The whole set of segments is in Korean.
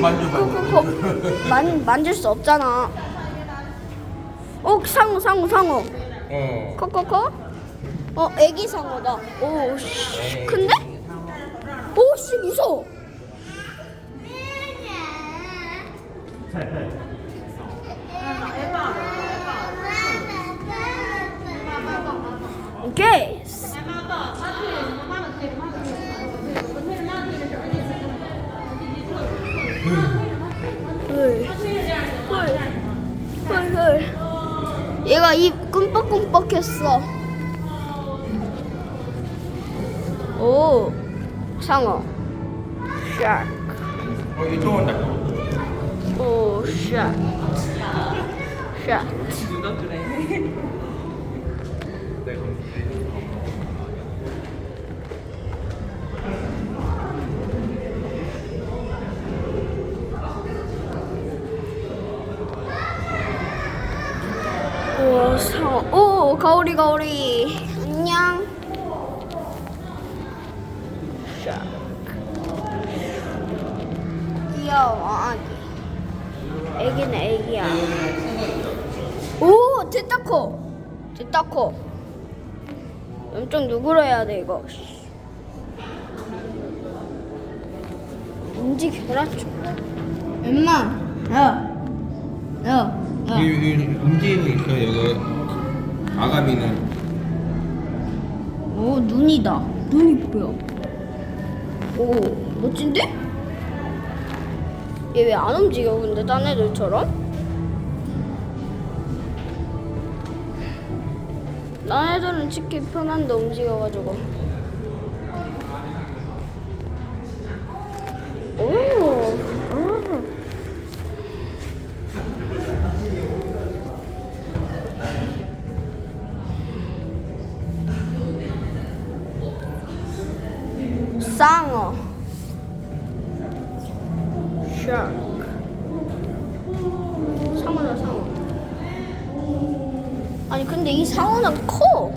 만져 그거 만 만질 수 없잖아. 어 상어 상어 상어. 어. 커커커. 어 애기 상어다. 오 씨. 큰데? 오씨 무서워. 오케이. 헐. 헐. 헐, 헐. 얘가 입 끔뻑끔뻑했어. 오, 상어. 샤크. 어, 이쪽 온다. 오, 샤크. 샤크. 오, 상어. 오, 가오리, 가오리. 안녕. 귀여워, 아기. 애기는 애기야. 오, 됐다 커. 됐다 커. 엄청 누그러야 돼, 이거. 움직여라, 좀. 엄마. 야. 야. 움직이고 있어, 여기. 아가미는. 오 눈이다. 눈이 보여. 오 멋진데? 얘 왜 안 움직여 근데 딴 애들처럼? 딴 애들은 찍기 편한데 움직여가지고. 쌍어. Shark. 상어다 상어. 아니 근데 이 상어는 커.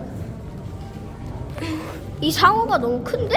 이 상어가 너무 큰데?